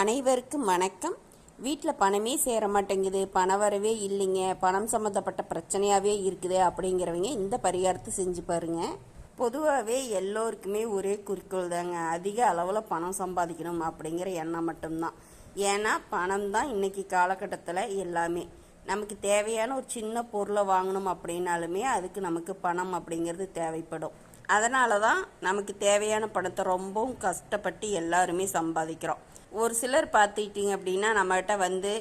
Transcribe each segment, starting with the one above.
அனைவருக்கும் வணக்கம். வீட்டில் பணமே சேர மாட்டேங்குது பண வரவே இல்லைங்க பணம் சம்மந்தப்பட்ட பிரச்சனையாகவே இருக்குது அப்படிங்கிறவங்க இந்த பரிகாரத்தை செஞ்சு பாருங்க. பொதுவாகவே எல்லோருக்குமே ஒரே குறிக்கோள் தாங்க. அதிக அளவில் பணம் சம்பாதிக்கணும் அப்படிங்கிற எண்ணம் மட்டும்தான். ஏன்னா பணம் தான் இன்னைக்கு காலகட்டத்தில் எல்லாமே. நமக்கு தேவையான ஒரு சின்ன பொருளை வாங்கணும் அப்படின்னாலுமே அதுக்கு நமக்கு பணம் அப்படிங்கிறது தேவைப்படும். அதனால தான் நமக்கு தேவையான பணத்தை ரொம்பவும் கஷ்டப்பட்டு எல்லாருமே சம்பாதிக்கிறோம். ஒரு சிலர் பார்த்துக்கிட்டிங்க அப்படின்னா நம்மகிட்ட வந்து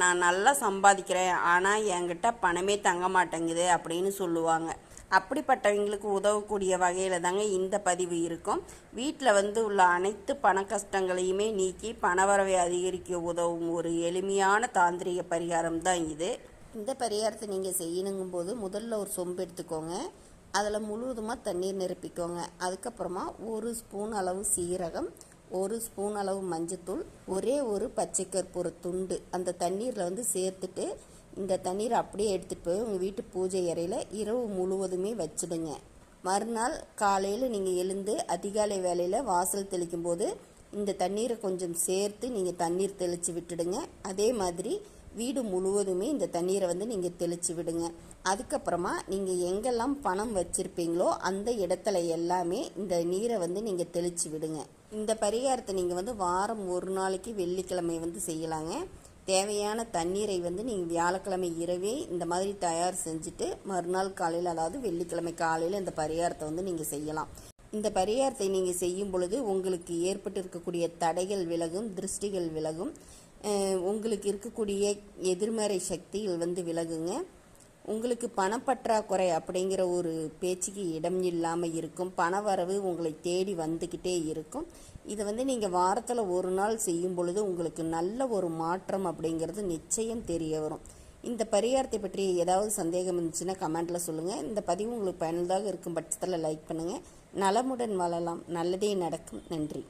நான் நல்லா சம்பாதிக்கிறேன் ஆனால் என்கிட்ட பணமே தங்க மாட்டேங்குது அப்படின்னு சொல்லுவாங்க. அப்படிப்பட்டவங்களுக்கு உதவக்கூடிய வகையில் தாங்க இந்த பதிவு இருக்கும். வீட்டில் வந்து உள்ள அனைத்து பண கஷ்டங்களையுமே நீக்கி பணவரவை அதிகரிக்க உதவும் ஒரு எளிமையான தாந்திரிக பரிகாரம் தான் இது. இந்த பரிகாரத்தை நீங்கள் செய்யணுங்கும்போது முதல்ல ஒரு சொம்பு எடுத்துக்கோங்க. அதில் முழுவதுமாக தண்ணீர் நிரப்பிக்கோங்க. அதுக்கப்புறமா ஒரு ஸ்பூன் அளவு சீரகம் ஒரு ஸ்பூன் அளவு மஞ்சத்தூள் ஒரே ஒரு பச்சை கற்பூர துண்டு. அந்த தண்ணீரில் வந்து சேர்த்துட்டு இந்த தண்ணீரை அப்படியே எடுத்துகிட்டு போய் உங்கள் வீட்டு பூஜை அறையில் இரவு முழுவதுமே வச்சுடுங்க. மறுநாள் காலையில் நீங்கள் எழுந்து அதிகாலை வேலையில் வாசல் தெளிக்கும் போது இந்த தண்ணீரை கொஞ்சம் சேர்த்து நீங்கள் தண்ணீர் தெளித்து விட்டுடுங்க. அதே மாதிரி வீடு முழுவதுமே இந்த தண்ணீரை வந்து நீங்கள் தெளித்து விடுங்க. அதுக்கப்புறமா நீங்கள் எங்கெல்லாம் பணம் வச்சுருப்பீங்களோ அந்த இடத்துல எல்லாமே இந்த நீரை வந்து நீங்கள் தெளித்து விடுங்க. இந்த பரிகாரத்தை நீங்கள் வந்து வாரம் ஒரு நாளைக்கு வெள்ளிக்கிழமை வந்து செய்யலாங்க. தேவையான தண்ணீரை வந்து நீங்கள் வியாழக்கிழமை இரவே இந்த மாதிரி தயார் செஞ்சுட்டு மறுநாள் காலையில் அதாவது வெள்ளிக்கிழமை காலையில் இந்த பரிகாரத்தை வந்து நீங்கள் செய்யலாம். இந்த பரிகாரத்தை நீங்கள் செய்யும் பொழுது உங்களுக்கு ஏற்பட்டு இருக்கக்கூடிய தடைகள் விலகும் திருஷ்டிகள் விலகும். உங்களுக்கு இருக்கக்கூடிய எதிர்மறை சக்திகள் வந்து விலகுங்க. உங்களுக்கு பணப்பற்றாக்குறை அப்படிங்கிற ஒரு பேச்சுக்கு இடம் இல்லாமல் இருக்கும். பண வரவு உங்களை தேடி வந்துக்கிட்டே இருக்கும். இதை வந்து நீங்கள் வாரத்தில் ஒரு நாள் செய்யும் பொழுது உங்களுக்கு நல்ல ஒரு மாற்றம் அப்படிங்கிறது நிச்சயம் தெரிய வரும். இந்த பரிகாரத்தை பற்றி ஏதாவது சந்தேகம் இருந்துச்சுன்னா கமெண்ட்டில் சொல்லுங்கள் இந்த பதிவு உங்களுக்கு பயனுள்ளதாக இருக்கும் பட்சத்தில் லைக் பண்ணுங்கள் நலமுடன் வாழலாம். நல்லதே நடக்கும். நன்றி.